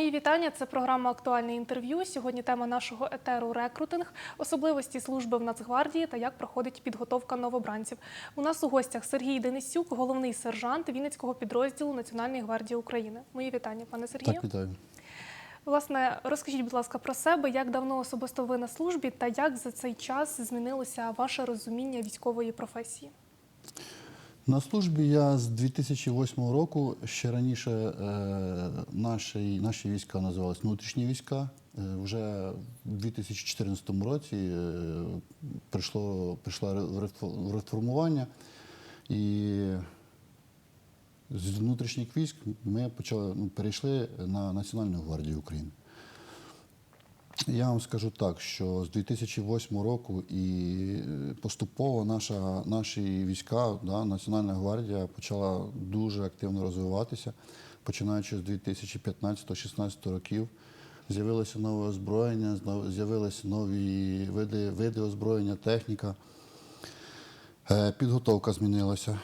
Мої вітання. Це програма Актуальне інтерв'ю. Сьогодні тема нашого етеру рекрутинг, особливості служби в Нацгвардії та як проходить підготовка новобранців. У нас у гостях Сергій Денисюк, головний сержант Вінницького підрозділу Національної гвардії України. Мої вітання, пане Сергію. Так, вітаю. Власне, розкажіть, будь ласка, про себе, як давно особисто ви на службі та як за цей час змінилося ваше розуміння військової професії? На службі я з 2008 року. Ще раніше е, наші, наші війська називалися внутрішні війська. Е, вже в 2014 році е, прийшло, прийшло реформування. І з внутрішніх військ ми почали, ну, перейшли на Національну гвардію України. Я вам скажу так, що з 2008 року і е, поступово наша, наші війська, да, Національна гвардія почала дуже активно розвиватися, починаючи з 2015-16 років. З'явилося нове озброєння, з'явилися нові види, види озброєння, техніка. Е, Підготовка змінилася.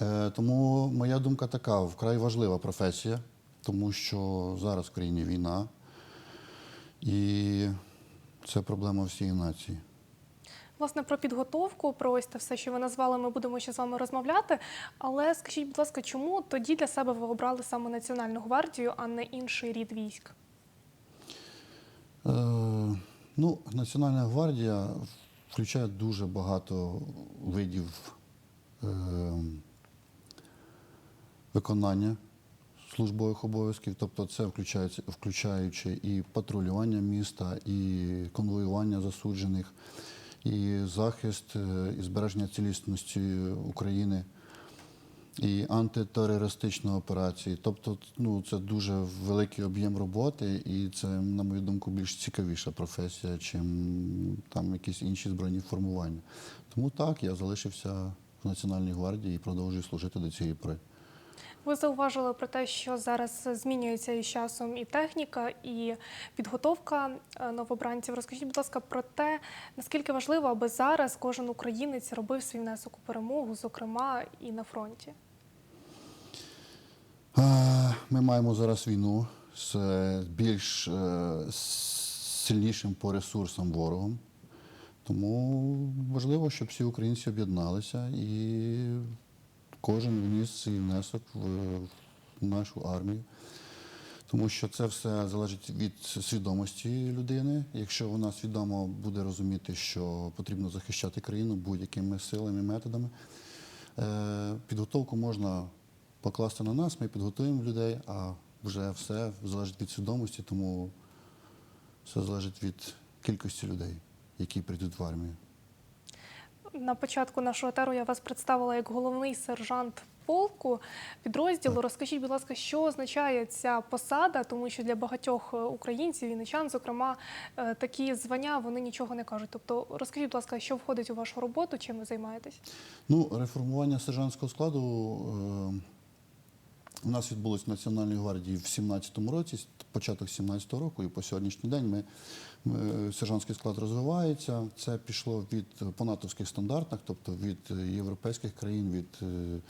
Е, Тому моя думка така: вкрай важлива професія, тому що зараз в країні війна. І це проблема всієї нації. Власне, про підготовку, про ось те все, що ви назвали, ми будемо ще з вами розмовляти. Але скажіть, будь ласка, чому тоді для себе ви обрали саме Національну гвардію, а не інший рід військ? Е, ну, Національна гвардія включає дуже багато видів е, виконання службових обов'язків, тобто це включається, включаючи і патрулювання міста, і конвоювання засуджених, і захист е, і збереження цілісності України. і антитерористичні операції. Тобто, ну це дуже великий об'єм роботи, і це, на мою думку, більш цікавіша професія, чим там якісь інші збройні формування. Тому так, я залишився в Національній гвардії і продовжую служити до цієї пори. Ви зауважили про те, що зараз змінюється із часом і техніка, і підготовка е, новобранців. Розкажіть, будь ласка, про те, наскільки важливо, аби зараз кожен українець робив свій внесок у перемогу, зокрема і на фронті. Ми маємо зараз війну з більш е, сильнішим по ресурсам ворогом. Тому важливо, щоб всі українці об'єдналися і кожен вніс свій внесок в в нашу армію. Тому що це все залежить від свідомості людини. Якщо вона свідомо буде розуміти, що потрібно захищати країну будь-якими силами, методами, е, підготовку можна покласти на нас, ми підготуємо людей, а вже все залежить від свідомості, тому все залежить від кількості людей, які прийдуть в армію. На початку нашого теру я вас представила як головний сержант полку підрозділу. Розкажіть, будь ласка, що означає ця посада, тому що для багатьох е, українців, вінничан, зокрема, е, такі звання вони нічого не кажуть. Тобто, розкажіть, будь ласка, що входить у вашу роботу, чим ви займаєтесь? Ну, реформування сержантського складу е, у нас відбулось в Національній гвардії в 17-му році, початок 17-го року, і по сьогоднішній день ми, ми- сержантський склад розвивається. Це пішло від по натовських стандартах, тобто від е, європейських країн, від, е,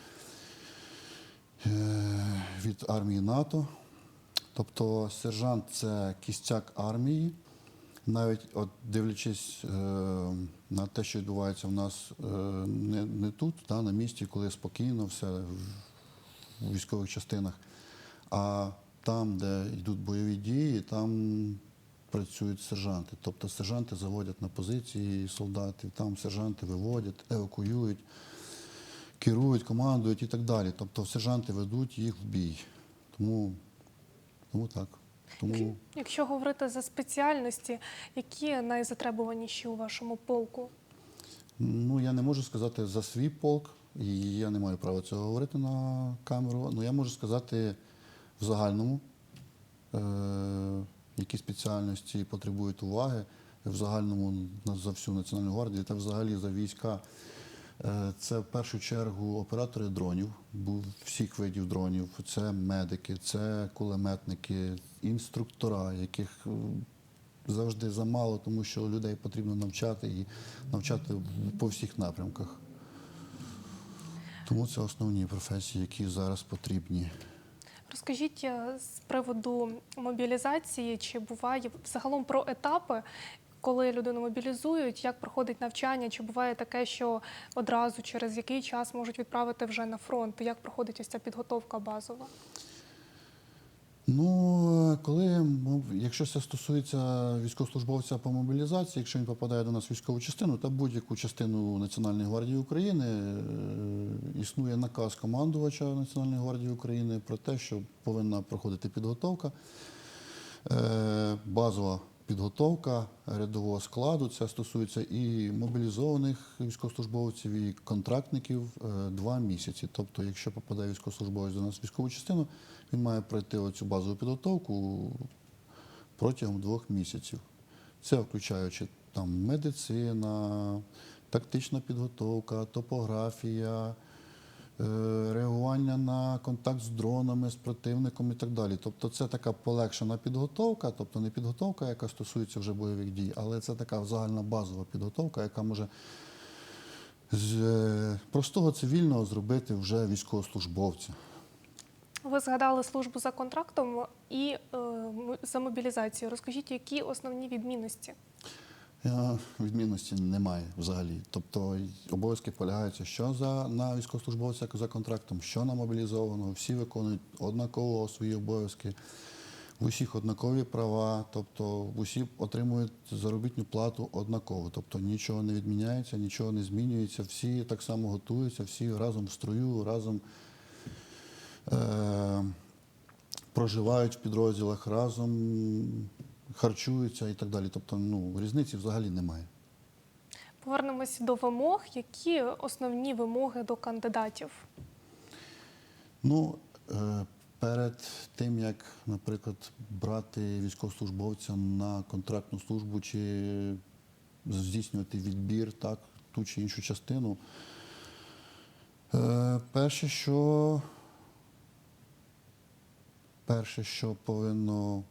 е, від армії НАТО. Тобто сержант це кістяк армії. Навіть от дивлячись е, на те, що відбувається в нас е, не, не тут, да, на місці, коли спокійно все в військових частинах, а там, де йдуть бойові дії, там працюють сержанти. Тобто сержанти заводять на позиції солдатів, там сержанти виводять, евакуюють, керують, командують і так далі. Тобто сержанти ведуть їх в бій. Тому, тому так. Тому Якщо говорити за спеціальності, які найзатребуваніші у вашому полку? Ну, я не можу сказати за свій полк, і я не маю права цього говорити на камеру. Ну, я можу сказати в загальному, е- які спеціальності потребують уваги в загальному за всю Національну гвардію та взагалі за війська. Е, Це в першу чергу оператори дронів, всіх видів дронів. Це медики, це кулеметники, інструктора, яких е, завжди замало, тому що людей потрібно навчати і навчати по всіх напрямках. Тому це основні професії, які зараз потрібні. Розкажіть е, з приводу мобілізації, чи буває загалом про етапи, коли людину мобілізують, як проходить навчання, чи буває таке, що одразу через який час можуть відправити вже на фронт? Як проходить ось ця підготовка базова? Ну, коли ну, якщо це стосується військовослужбовця по мобілізації, якщо він попадає до нас в військову частину та будь-яку частину Національної гвардії України, е, існує наказ командувача Національної гвардії України про те, що повинна проходити підготовка. Е, Базова підготовка рядового складу. Це стосується і мобілізованих військовослужбовців, і контрактників е, два місяці. Тобто, якщо попадає військовослужбовець до нас в військову частину, він має пройти оцю базову підготовку протягом двох місяців. Це включаючи там медицина, тактична підготовка, топографія, е, реагування на контакт з дронами, з противником і так далі. Тобто це така полегшена підготовка, тобто не підготовка, яка стосується вже бойових дій, але це така загальна базова підготовка, яка може з е, простого цивільного зробити вже військовослужбовця. Ви згадали службу за контрактом і е, за мобілізацію. Розкажіть, які основні відмінності? Е, Відмінності немає взагалі. Тобто обов'язки полягаються що за на військовослужбовця за контрактом, що на мобілізованого. Всі виконують однаково свої обов'язки, в усіх однакові права, тобто усі отримують заробітну плату однаково. Тобто нічого не відміняється, нічого не змінюється. Всі так само готуються, всі разом в строю, разом. Е- проживають в підрозділах разом, харчуються і так далі. Тобто, ну, різниці взагалі немає. Повернемось до вимог. Які основні вимоги до кандидатів? Ну, е, перед тим, як, наприклад, брати військовослужбовця на контрактну службу чи здійснювати відбір, так, ту чи іншу частину, е, перше, що перше, що повинно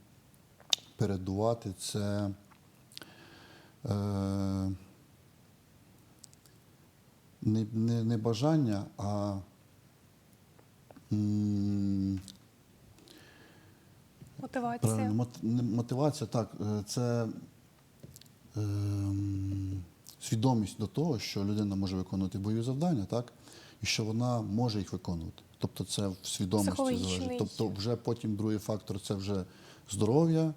передувати, це е, не, не, не бажання, а м, Мотивація. Правильно, мот- не- мотивація, так, е, це ем, свідомість до того, що людина може виконувати бойові завдання, так, і що вона може їх виконувати. Тобто це в свідомості залежить. Тобто, вже потім другий фактор це вже здоров'я,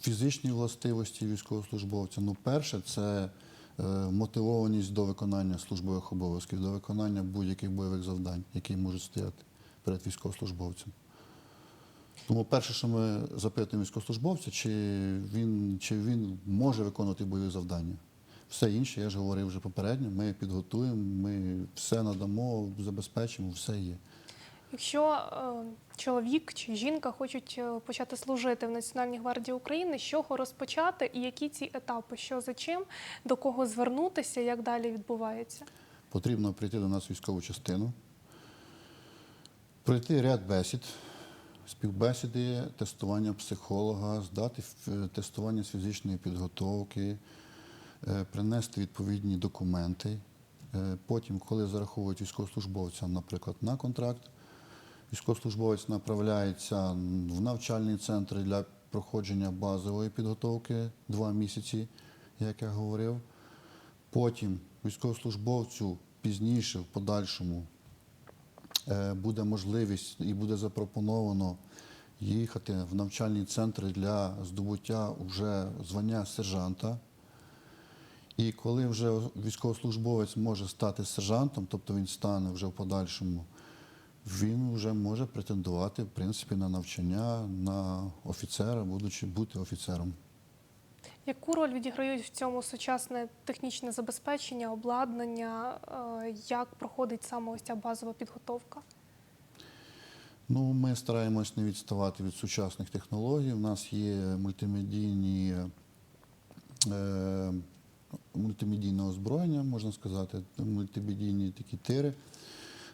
фізичні властивості військовослужбовця. Ну, перше, це е, мотивованість до виконання службових обов'язків, до виконання будь-яких бойових завдань, які можуть стояти перед військовослужбовцем. Тому перше, що ми запитуємо військовослужбовця, чи він, чи він може виконувати бойові завдання. Все інше, я ж говорив вже попередньо, ми підготуємо, ми все надамо, забезпечимо, все є. Якщо е, чоловік чи жінка хочуть е, почати служити в Національній гвардії України, з чого розпочати і які ці етапи? Що за чим, до кого звернутися, як далі відбувається? Потрібно прийти до нас військову частину, пройти ряд бесід, співбесіди, тестування психолога, здати тестування з фізичної підготовки, е, принести відповідні документи. Е, Потім, коли зараховують військовослужбовця, наприклад, на контракт, військовослужбовець направляється в навчальні центри для проходження базової підготовки два місяці, як я говорив. Потім військовослужбовцю пізніше, в подальшому, е, буде можливість і буде запропоновано їхати в навчальні центри для здобуття вже звання сержанта. І коли вже військовослужбовець може стати сержантом, тобто він стане вже в подальшому, він вже може претендувати в принципі на навчання на офіцера, будучи бути офіцером. Яку роль відіграють в цьому сучасне технічне забезпечення, обладнання? Е, Як проходить саме ось ця базова підготовка? Ну, ми стараємось не відставати від сучасних технологій. У нас є мультимедійні, е, мультимедійне озброєння, можна сказати, мультимедійні такі тири,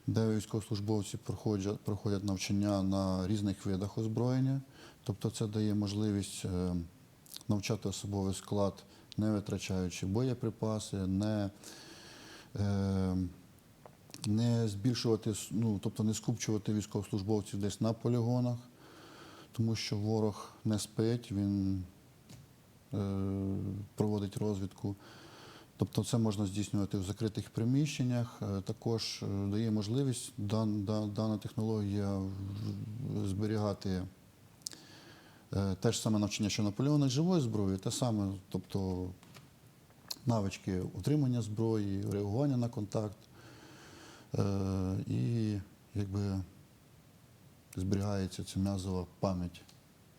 де військовослужбовці проходять, проходять навчання на різних видах озброєння. Тобто це дає можливість е, навчати особовий склад, не витрачаючи боєприпаси, не е, не збільшувати, ну, тобто не скупчувати військовослужбовців десь на полігонах, тому що ворог не спить, він е, проводить розвідку. Тобто це можна здійснювати в закритих приміщеннях. Е, Також е, дає можливість дан, да- дана технологія зберігати е, те ж саме навчання, що на полігонах живої зброї, те саме, тобто навички утримання зброї, реагування на контакт і якби зберігається ця м'язова пам'ять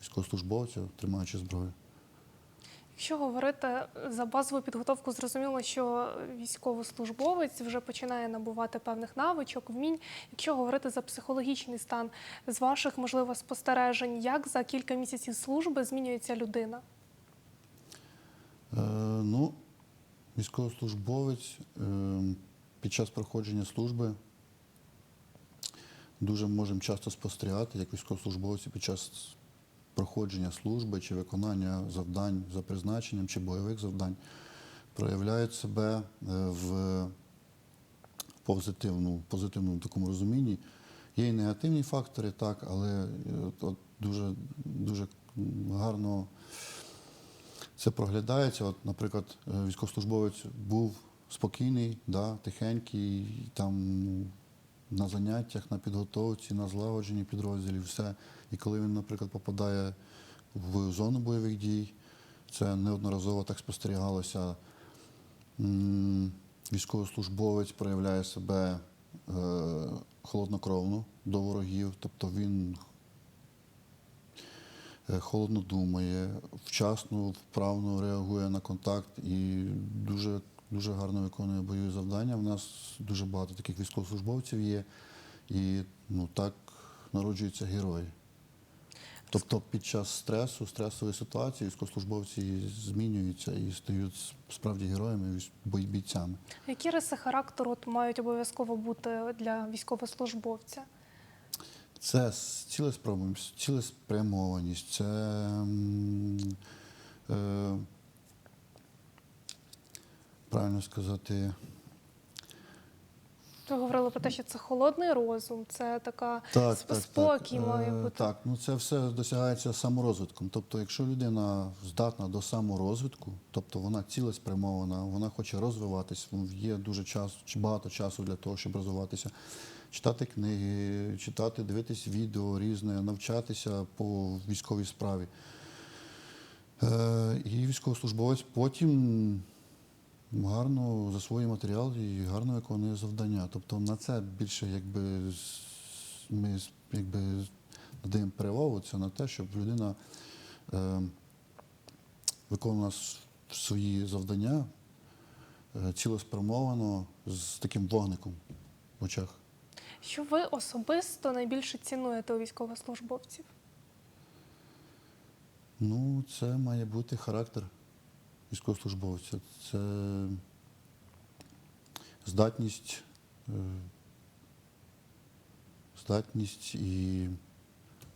військовослужбовців, тримаючи зброю. Якщо говорити за базову підготовку, зрозуміло, що військовослужбовець вже починає набувати певних навичок, вмінь. Якщо говорити за психологічний стан, з ваших можливо спостережень, як за кілька місяців служби змінюється людина? Е, ну, військовослужбовець е, під час проходження служби дуже можемо часто спостерігати, як військовослужбовці під час проходження служби чи виконання завдань за призначенням чи бойових завдань проявляють себе е, в позитивну, позитивному такому розумінні. Є і негативні фактори, так, але е, от дуже, дуже гарно це проглядається. От, наприклад, е, військовослужбовець був спокійний, да, тихенький, там ну, на заняттях, на підготовці, на злагодженні підрозділів, все. І коли він, наприклад, попадає в зону бойових дій, це неодноразово так спостерігалося. Військовослужбовець проявляє себе е, холоднокровно до ворогів, тобто він е, холодно думає, вчасно, вправно реагує на контакт і дуже, дуже гарно виконує бойові завдання. У нас дуже багато таких військовослужбовців є, і ну, так народжуються герої. Тобто під час стресу, стресової ситуації військовослужбовці змінюються і стають справді героями, бійцями. Які риси характеру от мають обов'язково бути для військовослужбовця? Це цілеспрямованість, це е, правильно сказати. Ви говорили про те, що це холодний розум, це така Так, сп- так, спокій так. має Е, бути. Так, ну це все досягається саморозвитком. Тобто, якщо людина здатна до саморозвитку, тобто вона цілеспрямована, вона хоче розвиватися, ну, є дуже час, чи багато часу для того, щоб розвиватися, читати книги, читати, дивитись відео різне, навчатися по військовій справі. Е, і військовослужбовець потім гарно засвоює матеріал і гарно виконує завдання. Тобто на це більше якби ми якби надаємо перевагу це на те, щоб людина е, виконувала свої завдання е, цілеспрямовано з таким вогником в очах. Що ви особисто найбільше цінуєте у військовослужбовців? Ну, це має бути характер військовослужбовця. Це здатність, е, здатність і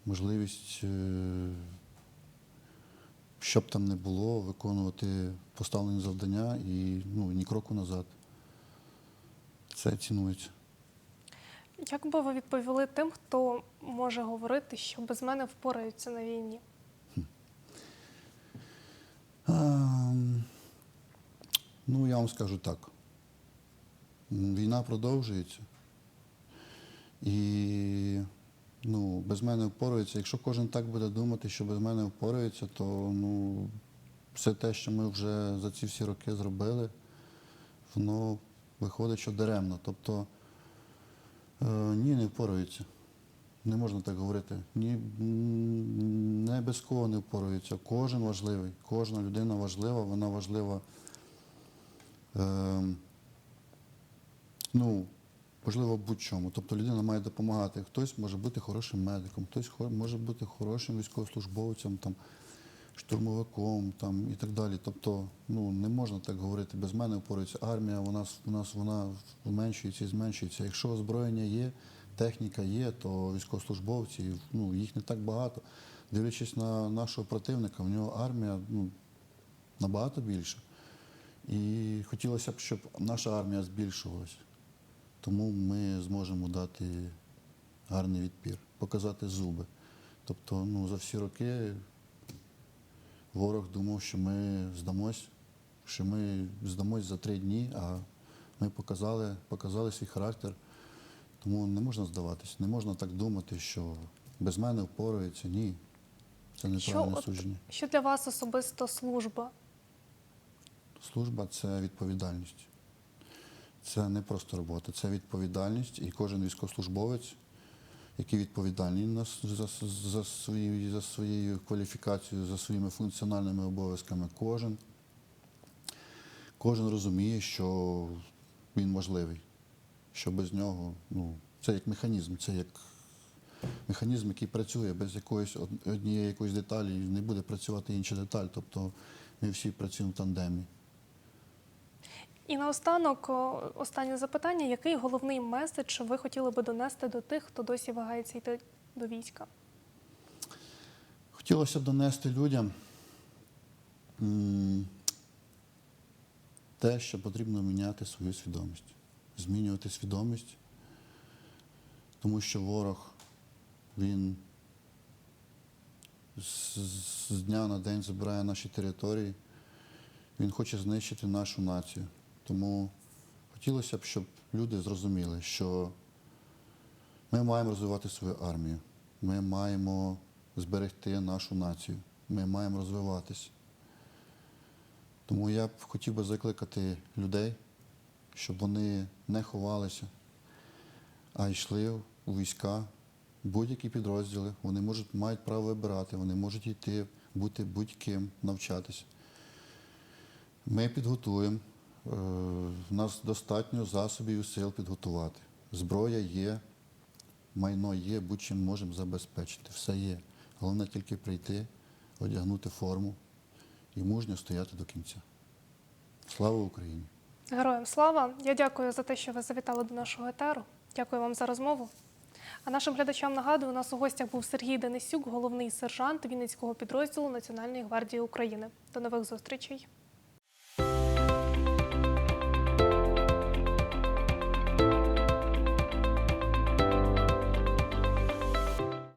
можливість, е, щоб там не було, виконувати поставлені завдання і ну, ні кроку назад. Це цінується. Як би ви відповіли тим, хто може говорити, що без мене впораються на війні? Ну, я вам скажу так. Війна продовжується. І ну, без мене впораються. Якщо кожен так буде думати, що без мене впораються, то ну, все те, що ми вже за ці всі роки зробили, воно виходить, що даремно. Тобто, е, ні, не впораються. Не можна так говорити. Ні, не без кого не впораються. Кожен важливий, кожна людина важлива, вона важлива. Е, ну, можливо, будь-чому. Тобто людина має допомагати. Хтось може бути хорошим медиком, хтось може бути хорошим військовослужбовцем, там, штурмовиком там, і так далі. Тобто, ну, не можна так говорити, без мене впораються. Армія у нас вона зменшується і зменшується. Якщо озброєння є, техніка є, то військовослужбовці, ну, їх не так багато. Дивлячись на нашого противника, в нього армія ну, набагато більша. І хотілося б, щоб наша армія збільшувалася. тому ми зможемо дати гарний відпір, показати зуби. Тобто, ну, за всі роки ворог думав, що ми здамось, що ми здамось за три дні, а ми показали, показали свій характер. Тому не можна здаватись, не можна так думати, що без мене впораються. Ні. Це неправильне судження. Що для вас особисто служба? Служба це відповідальність. Це не просто робота, це відповідальність. І кожен військовослужбовець, який відповідальний за, за, свої, за своєю кваліфікацією, за своїми функціональними обов'язками, кожен, кожен розуміє, що він важливий, що без нього ну, це як механізм, це як механізм, який працює без якоїсь однієї якоїсь деталі, не буде працювати інша деталь. Тобто ми всі працюємо в тандемі. І наостанок, останнє запитання: який головний меседж ви хотіли би донести до тих, хто досі вагається йти до війська? Хотілося донести людям те, що потрібно міняти свою свідомість, змінювати свідомість, тому що ворог, він з дня на день забирає наші території, він хоче знищити нашу націю. Тому хотілося б, щоб люди зрозуміли, що ми маємо розвивати свою армію. Ми маємо зберегти нашу націю. Ми маємо розвиватись. Тому я б хотів би закликати людей, щоб вони не ховалися, а йшли у війська, будь-які підрозділи. Вони можуть, мають право вибирати, вони можуть йти, бути будь-ким, навчатися. Ми підготуємо. Е, У нас достатньо засобів і сил підготувати. Зброя є, майно є, будь-чим можемо забезпечити. Все є. Головне тільки прийти, одягнути форму і мужньо стояти до кінця. Слава Україні! Героям слава! Я дякую за те, що ви завітали до нашого етеру. Дякую вам за розмову. А нашим глядачам нагадую, у нас у гостях був Сергій Денисюк, головний сержант Вінницького підрозділу Національної гвардії України. До нових зустрічей.